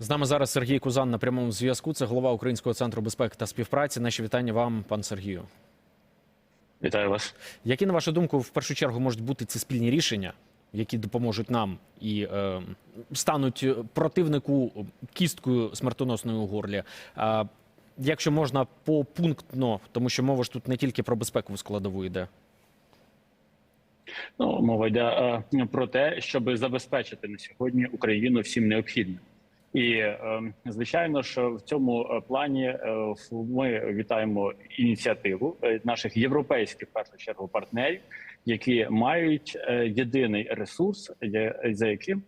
З нами зараз Сергій Кузан на прямому зв'язку. Це голова Українського центру безпеки та співпраці. Наші вітання вам, пан Сергію. Вітаю вас. Які, на вашу думку, в першу чергу можуть бути ці спільні рішення, які допоможуть нам і е, стануть противнику кісткою смертоносною у горлі? Е, якщо можна попунктно, тому що мова ж тут не тільки про безпекову складову йде. Ну, мова йде е, про те, щоб забезпечити на сьогодні Україну всім необхідним. І е, звичайно ж, в цьому е, плані е, ми вітаємо ініціативу е, наших європейських в першу чергу партнерів, які мають єдиний ресурс, за яким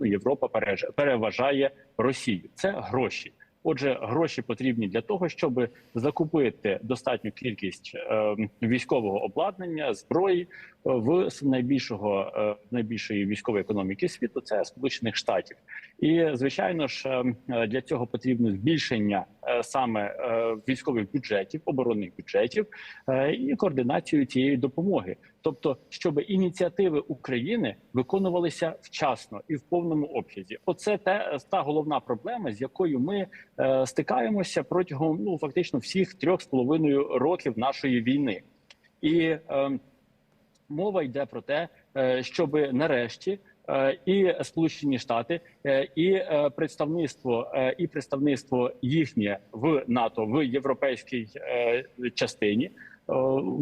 ну, Європа переважає Росію. Це гроші. Отже, гроші потрібні для того, щоб закупити достатню кількість е, військового обладнання, зброї е, в найбільшого е, найбільшої військової економіки світу це Сполучених Штатів. І звичайно ж е, для цього потрібно збільшення саме е, військових бюджетів, оборонних бюджетів е, і координацію цієї допомоги. Тобто, щоб ініціативи України виконувалися вчасно і в повному обсязі. Оце те та головна проблема, з якою ми е, стикаємося протягом ну фактично всіх трьох з половиною років нашої війни. І е, мова йде про те, е, щоб нарешті е, і Сполучені Штати, е, і е, представництво, е, і представництво їхнє в НАТО в європейській е, частині. Е,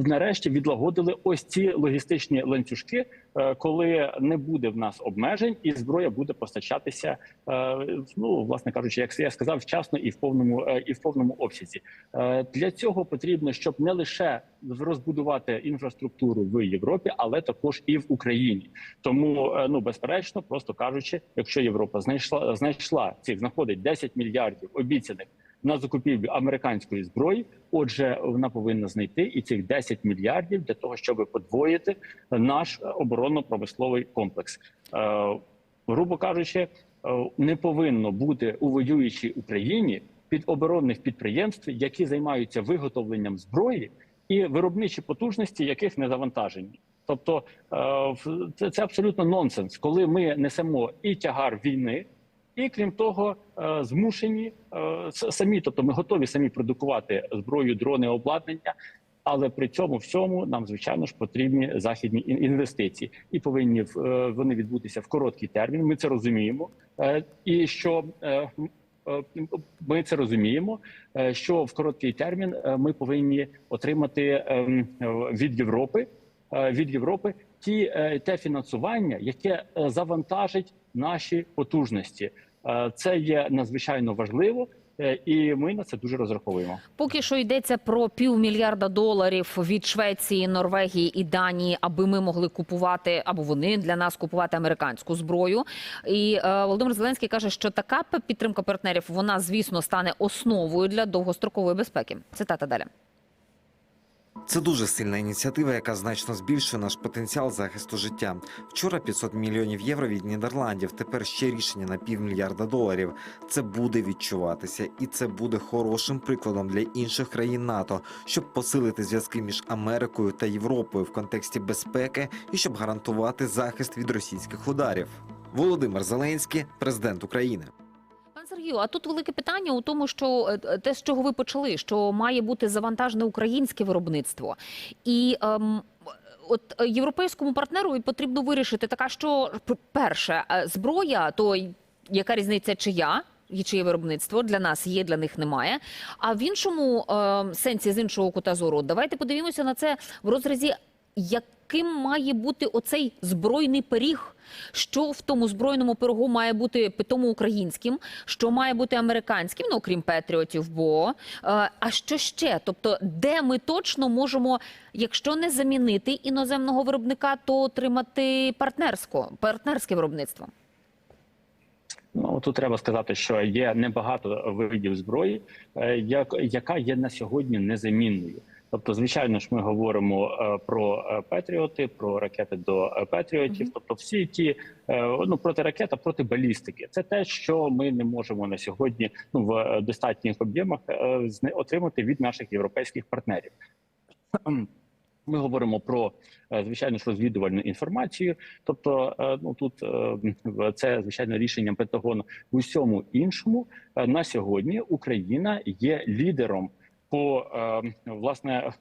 Нарешті відлагодили ось ці логістичні ланцюжки, е, коли не буде в нас обмежень, і зброя буде постачатися, е, ну власне кажучи, як я сказав, вчасно і в повному і в повному обсязі. Для цього потрібно, щоб не лише розбудувати інфраструктуру в Європі, але також і в Україні. Тому ну безперечно, просто кажучи, якщо Європа знайшла знайшла цих знаходить 10 мільярдів обіцяних на закупівлю американської зброї. Отже, вона повинна знайти і цих 10 мільярдів для того, щоб подвоїти наш оборонно-промисловий комплекс. Е, грубо кажучи, е, не повинно бути у воюючій Україні під оборонних підприємств, які займаються виготовленням зброї і виробничі потужності, яких не завантажені. Тобто е, це абсолютно нонсенс, коли ми несемо і тягар війни, і крім того, е, змушені е, самі, тобто ми готові самі продукувати зброю, дрони, обладнання. Але при цьому всьому нам звичайно ж потрібні західні інвестиції, і повинні е, вони відбутися в короткий термін. Ми це розуміємо. І що ми це розуміємо, що в короткий термін ми повинні отримати ем, від Європи від Європи ті те фінансування, яке завантажить наші потужності. Е, Це є надзвичайно важливо, е, і ми на це дуже розраховуємо. Поки що йдеться про півмільярда доларів від Швеції, Норвегії і Данії, аби ми могли купувати або вони для нас купувати американську зброю. І е, Володимир Зеленський каже, що така підтримка партнерів вона, звісно, стане основою для довгострокової безпеки. Цитата далі. Це дуже сильна ініціатива, яка значно збільшує наш потенціал захисту життя. Вчора 500 мільйонів євро від Нідерландів. Тепер ще рішення на півмільярда доларів. Це буде відчуватися, і це буде хорошим прикладом для інших країн НАТО, щоб посилити зв'язки між Америкою та Європою в контексті безпеки і щоб гарантувати захист від російських ударів. Володимир Зеленський, президент України. Сергію, а тут велике питання у тому, що е, те, з чого ви почали, що має бути завантажене українське виробництво, і ем, от е, європейському партнеру потрібно вирішити така, що перше е, зброя, то яка різниця, чия. І чиє виробництво для нас є, для них немає. А в іншому е, сенсі, з іншого кута зору, давайте подивимося на це в розрізі, яким має бути оцей збройний пиріг. Що в тому збройному пирогу має бути питому українським, що має бути американським, ну окрім Петріотів, бо е, а що ще? Тобто, де ми точно можемо, якщо не замінити іноземного виробника, то отримати партнерсько, партнерське виробництво? Ну тут треба сказати, що є небагато видів зброї, е, яка є на сьогодні незамінною. Тобто, звичайно ж, ми говоримо е, про е, Петріоти, про ракети до е, Петріотів. Тобто, всі ті ну проти ракета, проти балістики. Це те, що ми не можемо на сьогодні ну в достатніх об'ємах отримати від наших європейських партнерів. Ми говоримо про звичайно ж розвідувальну інформацію. Тобто, ну тут це звичайно рішення Пентагону. В усьому іншому на сьогодні Україна є лідером по е, власне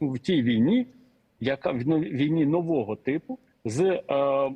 в тій війні, яка но- війні нового типу з е,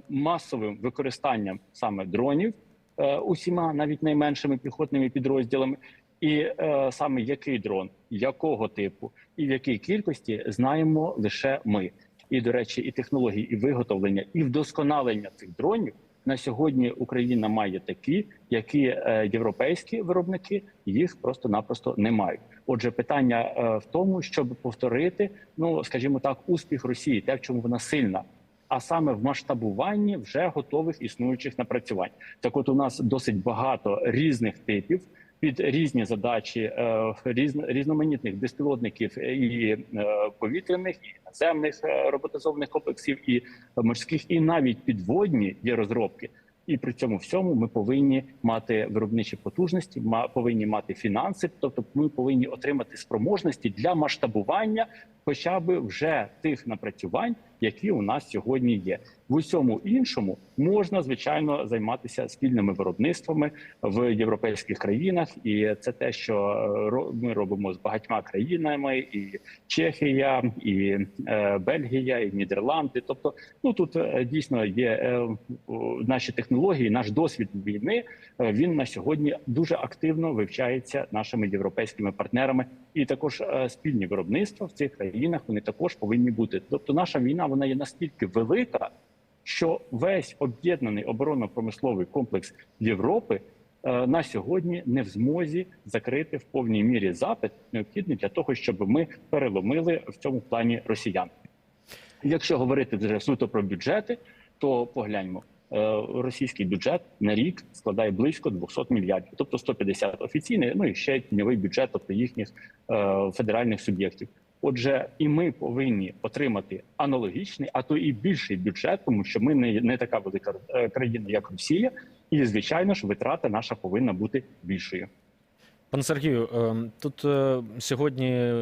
масовим використанням саме дронів е, усіма, навіть найменшими піхотними підрозділами. І е, саме який дрон, якого типу і в якій кількості знаємо лише ми. І до речі, і технології, і виготовлення, і вдосконалення цих дронів на сьогодні Україна має такі, які е, європейські виробники їх просто-напросто не мають. Отже, питання е, в тому, щоб повторити, ну скажімо так, успіх Росії, те, в чому вона сильна. А саме в масштабуванні вже готових існуючих напрацювань. Так, от у нас досить багато різних типів під різні задачі е, різ, різноманітних безпілотників і е, повітряних, і наземних е, роботизованих комплексів, і морських, і навіть підводні є розробки. І при цьому всьому ми повинні мати виробничі потужності, повинні мати фінанси, тобто ми повинні отримати спроможності для масштабування, хоча б вже тих напрацювань, які у нас сьогодні є. В усьому іншому можна звичайно займатися спільними виробництвами в європейських країнах, і це те, що е, ми робимо з багатьма країнами, і Чехія, і е, Бельгія, і Нідерланди. Тобто, ну тут е, дійсно є наші технології, наш досвід війни. Він на сьогодні дуже активно вивчається нашими європейськими партнерами, і також спільні виробництва в цих країнах вони також повинні бути. Тобто, наша війна вона є настільки велика, що весь об'єднаний оборонно-промисловий комплекс Європи е, на сьогодні не в змозі закрити в повній мірі запит, необхідний для того, щоб ми переломили в цьому плані росіян. Якщо говорити вже суто про бюджети, то погляньмо. е, Російський бюджет на рік складає близько 200 мільярдів, тобто 150 офіційний, ну і ще тіньовий бюджет, тобто їхніх е, федеральних суб'єктів. Отже, і ми повинні отримати аналогічний, а то і більший бюджет, тому що ми не, не така велика е, країна, як Росія, і звичайно ж витрата наша повинна бути більшою. Пане Сергію, ем, тут е, сьогодні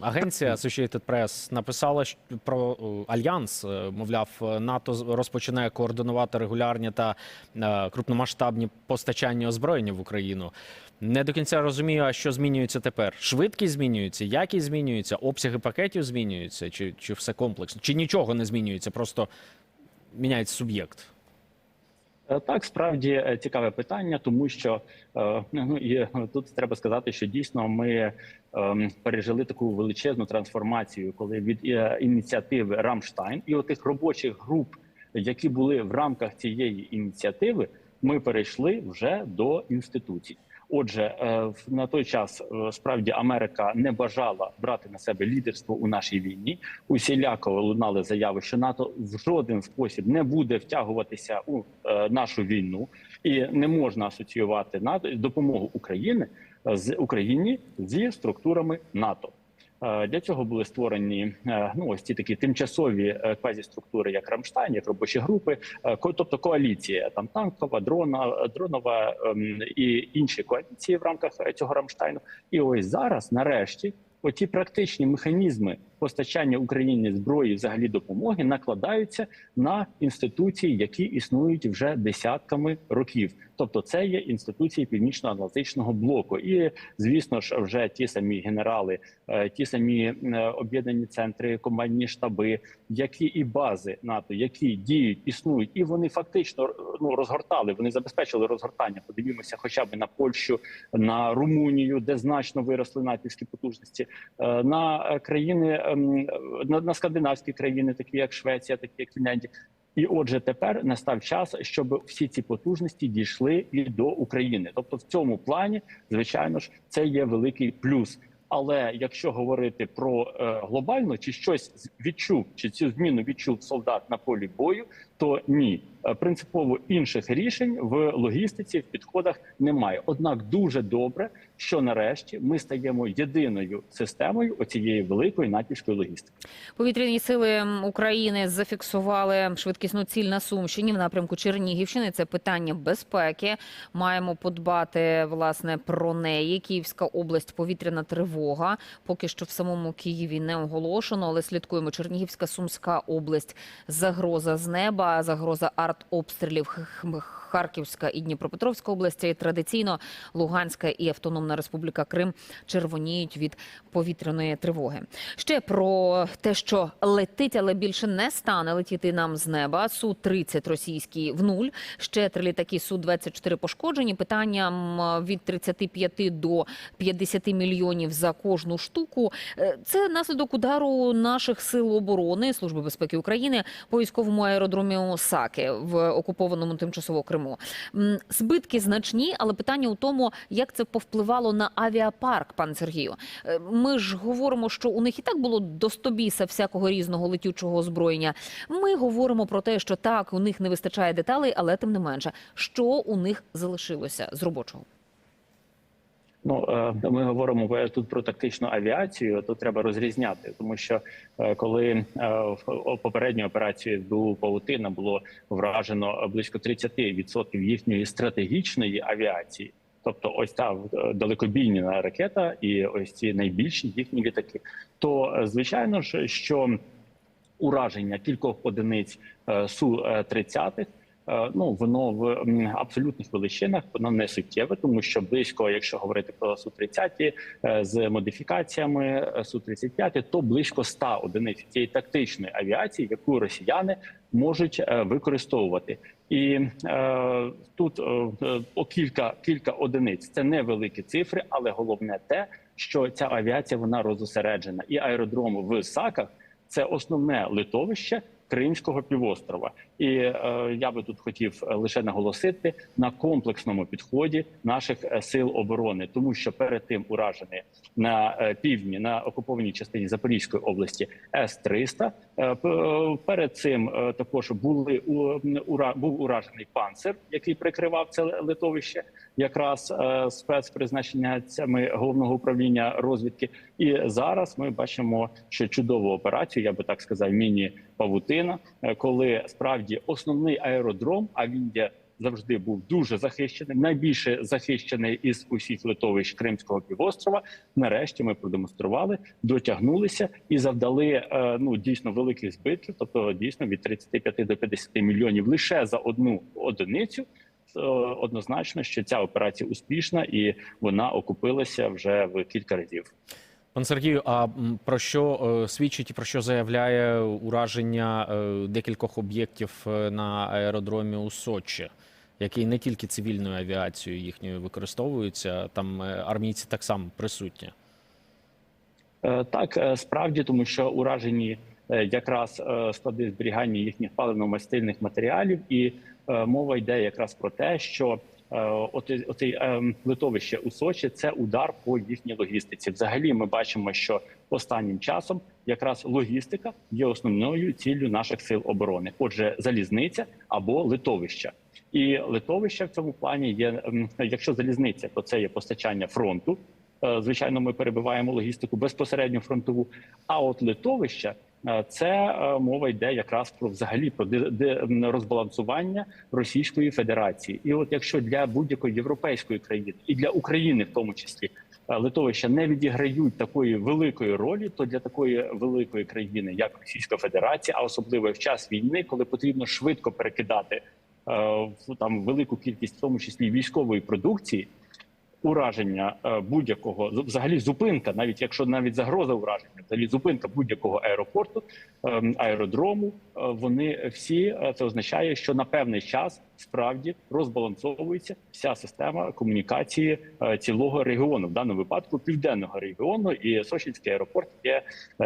агенція Associated Press написала про альянс. Е, Мовляв, НАТО розпочинає координувати регулярні та е, крупномасштабні постачання озброєння в Україну. Не до кінця розумію, а що змінюється тепер. Швидкість змінюється, якість змінюється, обсяги пакетів змінюються, чи, чи все комплексно, чи нічого не змінюється, просто міняється суб'єкт. Е, Так, справді е, цікаве питання, тому що е, ну і тут треба сказати, що дійсно ми ем, пережили таку величезну трансформацію, коли від ініціативи Рамштайн і отих робочих груп, які були в рамках цієї ініціативи, ми перейшли вже до інституцій. Отже, е, на той час е, справді Америка не бажала брати на себе лідерство у нашій війні. Усіляко лунали заяви, що НАТО в жоден спосіб не буде втягуватися у е, нашу війну, і не можна асоціювати НАТО допомогу України з Україні зі структурами НАТО. Е, Для цього були створені е, ну ось ці такі тимчасові е, квазіструктури, як Рамштайн, як робочі групи, тобто коаліція там танкова, дрона, дронова ем, і інші коаліції в рамках цього Рамштайну. І ось зараз, нарешті, оті практичні механізми постачання Україні зброї, взагалі допомоги, накладаються на інституції, які існують вже десятками років. Тобто, це є інституції північно-атлантичного блоку, і звісно ж, вже ті самі генерали, е, ті самі е, об'єднані центри, командні штаби, які і бази НАТО, які діють, існують, і вони фактично ну розгортали. Вони забезпечили розгортання. Подивімося, хоча б на Польщу, на Румунію, де значно виросли натівські потужності, е, на е, країни на, на скандинавські країни, такі як Швеція, такі як Фінляндія. І отже, тепер настав час, щоб всі ці потужності дійшли і до України. Тобто, в цьому плані, звичайно ж, це є великий плюс. Але якщо говорити про е, глобально, чи щось відчув, чи цю зміну відчув солдат на полі бою, то ні. Е, Принципово інших рішень в логістиці в підходах немає. Однак дуже добре, що нарешті ми стаємо єдиною системою оцієї великої натівської логістики. Повітряні сили України зафіксували швидкісну ціль на Сумщині в напрямку Чернігівщини. Це питання безпеки. Маємо подбати власне про неї. Київська область, повітряна тривога. Поки що в самому Києві не оголошено, але слідкуємо. Чернігівська, Сумська область, загроза з неба, загроза артобстрілів. Харківська і Дніпропетровська області. Традиційно Луганська і Автономна Республіка Крим червоніють від повітряної тривоги. Ще про те, що летить, але більше не стане летіти нам з неба. су 30 російський в нуль. Ще три літаки су 24 пошкоджені. Питанням е, від 35 до 50 мільйонів за кожну штуку. Е, Це наслідок удару наших сил оборони Служби безпеки України по військовому аеродромі Саки в окупованому тимчасово Криму. М, Збитки значні, але питання у тому, як це повпливало на авіапарк, пан Сергію. Е, Ми ж говоримо, що у них і так було до стобіса всякого різного летючого озброєння. Ми говоримо про те, що так у них не вистачає деталей, але тим не менше, що у них залишилося з робочого. Ну е, ми говоримо тут про тактичну авіацію. То треба розрізняти, тому що е, коли е, в попередню операцію СБУ Паутина було вражено близько 30% їхньої стратегічної авіації. Тобто, ось та далекобійна ракета і ось ці найбільші їхні літаки. То звичайно ж, що ураження кількох одиниць су 30 Ну воно в абсолютних величинах воно не суттєве, тому що близько, якщо говорити про су 30 з модифікаціями су 35 то близько 100 одиниць цієї тактичної авіації, яку росіяни можуть е, використовувати. І е, тут е, е, о кілька кілька одиниць це невеликі цифри, але головне те, що ця авіація вона розосереджена, і аеродром в Саках це основне литовище Кримського півострова. І е, я би тут хотів е, лише наголосити на комплексному підході наших е, сил оборони, тому що перед тим уражені на півдні на окупованій частині Запорізької області С 300 Е, е, Перед цим також були був уражений панцир, який прикривав це литовище, якраз е, спецпризначеннями головного управління розвідки. І зараз ми бачимо, що чудову операцію, я би так сказав, міні павутина, е, коли справді основний аеродром, а він є. Завжди був дуже захищений, найбільше захищений із усіх литовищ Кримського півострова. Нарешті ми продемонстрували, дотягнулися і завдали е, ну дійсно великих збитків, тобто дійсно від 35 до 50 мільйонів лише за одну одиницю. Е, Однозначно, що ця операція успішна і вона окупилася вже в кілька разів. Пан Сергію, а про що е, свідчить і про що заявляє ураження е, декількох об'єктів е, на аеродромі у Сочі, який не тільки цивільною авіацією їхньою використовується, там армійці так само присутні. Так, справді, тому що уражені якраз склади зберігання їхніх паливно-мастильних матеріалів, і мова йде якраз про те, що е, оте- оцей е, литовище у Сочі це удар по їхній логістиці. Взагалі, ми бачимо, що останнім часом якраз логістика є основною ціллю наших сил оборони. Отже, залізниця або литовища. І литовище в цьому плані є. ем, Якщо залізниця, то це є постачання фронту. Е, Звичайно, ми перебиваємо логістику безпосередньо фронтову. А от литовища е, це е, мова йде якраз про взагалі про розбалансування Російської Федерації. І от якщо для будь-якої європейської країни і для України, в тому числі, е, литовища не відіграють такої великої ролі, то для такої великої країни, як Російська Федерація, а особливо в час війни, коли потрібно швидко перекидати е, там велику кількість, в тому числі військової продукції, ураження е, будь-якого взагалі зупинка, навіть якщо навіть загроза ураження, взагалі зупинка будь-якого аеропорту, ем, аеродрому, е, вони всі е, це означає, що на певний час справді розбалансовується вся система комунікації цілого регіону, в даному випадку південного регіону, і Сочинський аеропорт є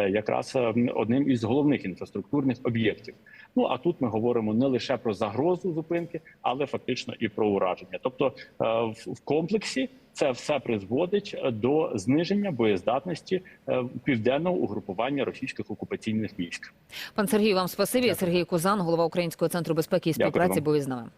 якраз е, одним із головних інфраструктурних об'єктів. Ну а тут ми говоримо не лише про загрозу зупинки, але фактично і про ураження. Тобто в комплексі це все призводить е, до зниження боєздатності е, південного угрупування російських окупаційних військ. Пан Сергій, вам спасибі. Дякую. Сергій Козан, голова Українського центру безпеки і співпраці, був із нами.